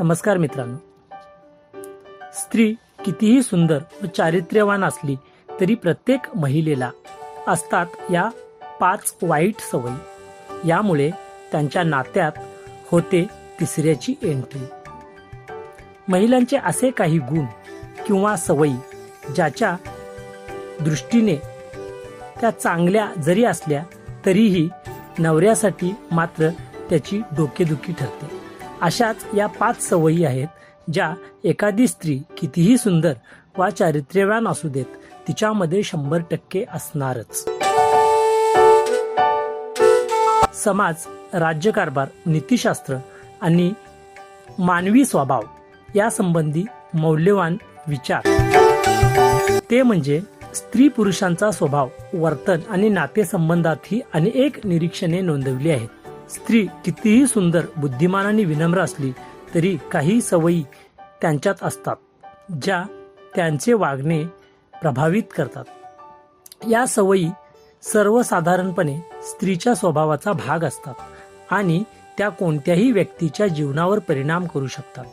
नमस्कार मित्रांनो. स्त्री कितीही सुंदर व चारित्र्यवान असली तरी प्रत्येक महिलेला असतात या पाच वाईट सवयी. यामुळे त्यांच्या नात्यात होते तिसऱ्याची एंट्री महिलांचे असे काही गुण किंवा सवयी ज्याच्या दृष्टीने त्या चांगल्या जरी असल्या तरीही नवऱ्यासाठी मात्र त्याची डोकेदुखी ठरते. अशाच या पाच सवयी आहेत ज्या एखादी स्त्री कितीही सुंदर वा चारित्र्यवान असू देत तिच्यामध्ये शंभर टक्के असणारच. समाज राज्यकारभार नीतिशास्त्र आणि मानवी स्वभाव यासंबंधी मौल्यवान विचार. ते म्हणजे स्त्री पुरुषांचा स्वभाव वर्तन आणि नातेसंबंधातही अनेक निरीक्षणे नोंदवली आहेत. स्त्री कितीही सुंदर बुद्धिमान आणि विनम्र असली तरी काही सवयी त्यांच्यात असतात ज्या त्यांचे वागणे प्रभावित करतात. या सवयी सर्वसाधारणपणे स्त्रीच्या स्वभावाचा भाग असतात आणि त्या कोणत्याही व्यक्तीच्या जीवनावर परिणाम करू शकतात.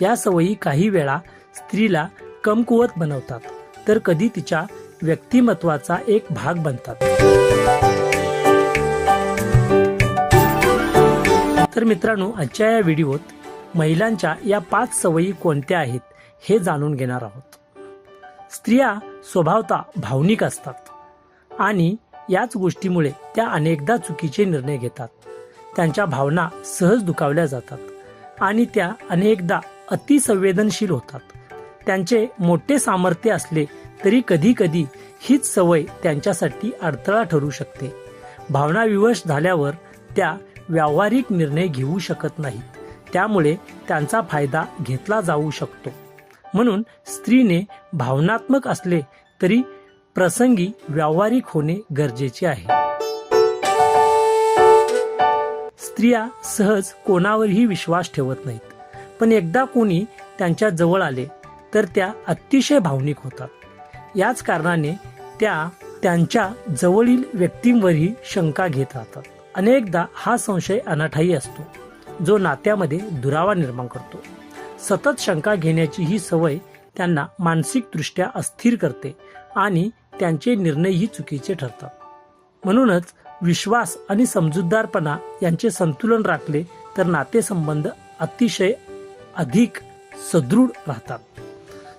या सवयी काही वेळा स्त्रीला कमकुवत बनवतात तर कधी तिच्या व्यक्तिमत्वाचा एक भाग बनतात. तर मित्रांनो आजच्या या व्हिडिओत महिलांच्या या पाच सवयी कोणत्या आहेत हे जाणून घेणार आहोत. स्त्रिया स्वभावता भावनिक असतात आणि याच गोष्टीमुळे त्या अनेकदा चुकीचे निर्णय घेतात. त्यांच्या भावना सहज दुखावल्या जातात आणि त्या अनेकदा अतिसंवेदनशील होतात. त्यांचे मोठे सामर्थ्य असले तरी कधी कधी हीच सवय त्यांच्यासाठी अडथळा ठरू शकते. भावनाविवश झाल्यावर त्या व्यावहारिक निर्णय घेऊ शकत नाहीत त्यामुळे त्यांचा फायदा घेतला जाऊ शकतो. म्हणून स्त्रीने भावनात्मक असले तरी प्रसंगी व्यावहारिक होणे गरजेचे आहे. स्त्रिया सहज कोणावरही विश्वास ठेवत नाहीत. पण एकदा कोणी त्यांच्या जवळ आले तर त्या अतिशय भावनिक होतात. याच कारणाने त्या त्यांच्या जवळील व्यक्तींवरही शंका घेत राहतात. अनेकदा हा संशय अनाठाई असतो जो नात्यामध्ये दुरावा निर्माण करतो. सतत शंका घेण्याची ही सवय त्यांना मानसिकदृष्ट्या अस्थिर करते आणि त्यांचे निर्णयही चुकीचे ठरतात. म्हणूनच विश्वास आणि समजूतदारपणा यांचे संतुलन राखले तर नातेसंबंध अतिशय अधिक सदृढ राहतात.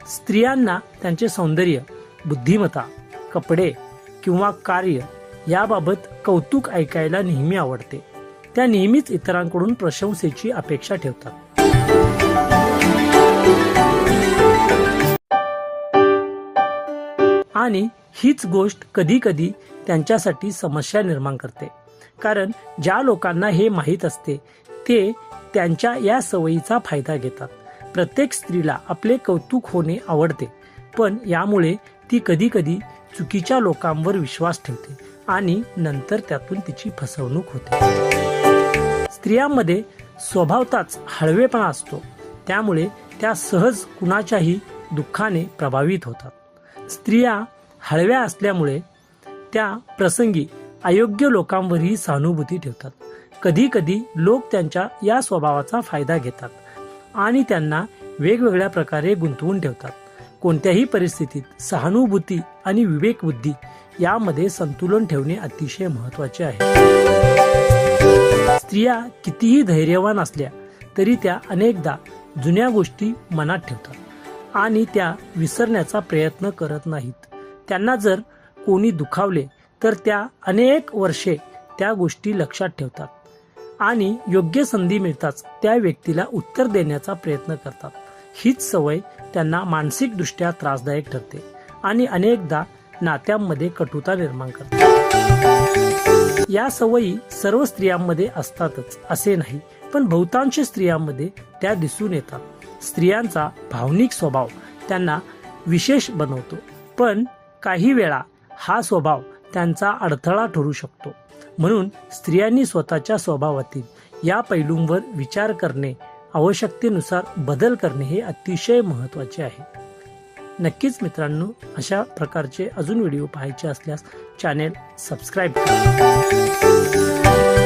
स्त्रियांना त्यांचे सौंदर्य बुद्धिमत्ता कपडे किंवा कार्य याबाबत कौतुक ऐकायला नेहमी आवडते. त्या नेहमीच इतरांकडून प्रशंसेची अपेक्षा ठेवतात. आणि हीच गोष्ट कधी कधी त्यांच्यासाठी समस्या निर्माण करते. कारण ज्या लोकांना हे माहीत असते ते त्यांच्या या सवयीचा फायदा घेतात. प्रत्येक स्त्रीला आपले कौतुक होणे आवडते पण यामुळे ती कधी कधी चुकीच्या लोकांवर विश्वास ठेवते. आणि नंतर त्यातून तिची फसवणूक होते. स्त्रियांमध्ये स्वभावताच हळवेपणा असतो. त्यामुळे त्या सहज कुणाच्याही दुःखाने प्रभावित होतात. स्त्रिया हळव्या असल्यामुळे त्या प्रसंगी अयोग्य लोकांवरही सहानुभूती ठेवतात. कधी कधी लोक त्यांच्या या स्वभावाचा फायदा घेतात आणि त्यांना वेगवेगळ्या प्रकारे गुंतवून ठेवतात. कोणत्याही परिस्थितीत सहानुभूती आणि विवेकबुद्धी यामध्ये संतुलन ठेवणे अतिशय महत्त्वाचे आहे. स्त्रिया कितीही धैर्यवान असल्या तरी त्या अनेकदा जुन्या गोष्टी मनात ठेवतात आणि त्या विसरण्याचा प्रयत्न करत नाहीत. त्यांना जर कोणी दुखावले तर त्या अनेक वर्षे त्या गोष्टी लक्षात ठेवतात आणि योग्य संधी मिळताच त्या व्यक्तीला उत्तर देण्याचा प्रयत्न करतात. हीच सवय त्यांना मानसिकदृष्ट्या त्रासदायक ठरते आणि अनेकदा नात्यांमध्ये कटुता निर्माण करते या सवयी सर्व स्त्रियांमध्ये असतातच असे नाही पण बहुतांश स्त्रियांमध्ये त्या दिसून येतात. स्त्रियांचा भावनिक स्वभाव त्यांना विशेष बनवतो पण काही वेळा हा स्वभाव त्यांचा अडथळा ठरू शकतो. म्हणून स्त्रियांनी स्वतःच्या स्वभावातील या पैलूंवर विचार करणे आवश्यकतेनुसार बदल करणे हे अतिशय महत्त्वाचे आहे. नक्कीच मित्रांनो अशा प्रकारचे अजून व्हिडिओ पाहायचे असल्यास चॅनेल सबस्क्राईब करा.